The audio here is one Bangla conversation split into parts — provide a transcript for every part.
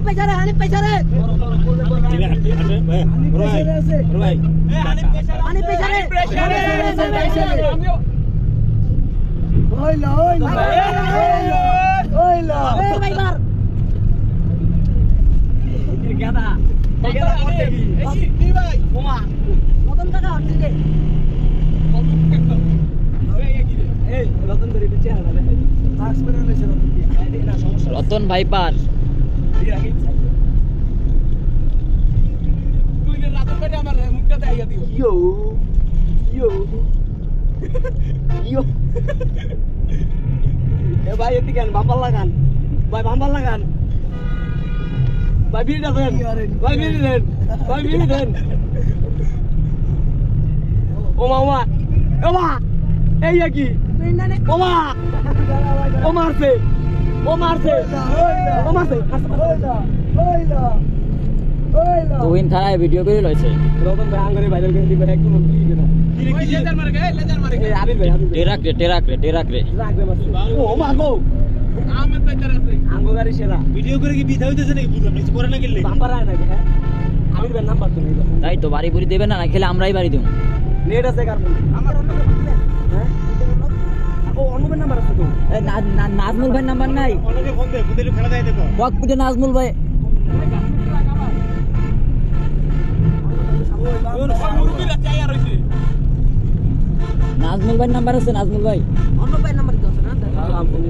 হানিফ পেছারে হানিফ পেছারে হানিফ পেছারে এই ভাই মার। মদন কাকা হচ্ছে রে রতন ভাইপার। Yo, yo, yo. এ ভাই এদিকে আন, বাম্পার লাগান। ভাই বাম্পার লাগান। ভাই বিড়িটা দেন। ভাই বিড়ি দেন। ভাই বিড়ি দেন। ও মা ও মা ও মা এই কি ও মারছে। ও মারছে। তুহিন থানায় ভিডিও করে লইছে। রতন ভাই আঙ্গরে ভাইরাল করে একদম টেরাক রে টেরাক রে টেরাক রে। আঙ্গো গাড়ি সেরা। ভিডিও করে কি বিধা হইতেছে নাকি বুঝলাম কিছু করে না গেলে বাম্পার আয় নাকি হ্যাঁ? আবির ভাই নাম্বার তো নেই। তাই তো বাড়ি বুড়ি দেবে না না খেলে আমরাই বাড়ি দেবো। নেট আছে কার আমার অন্য অনুপের নাম্বার আছে তো? নাজমুল ভাই নাম্বার নাই। অনেকে ফোন দে বুঝলে ফেলা যায় দেখো। বক পুজো নাজমুল ভাই। নাজমুল ভাই নাম্বার আছে নাজমুল ভাই। অন্য ভাই নাম্বার কি আছে না? আম ফোন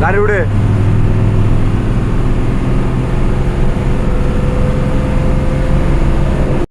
না বাম্পার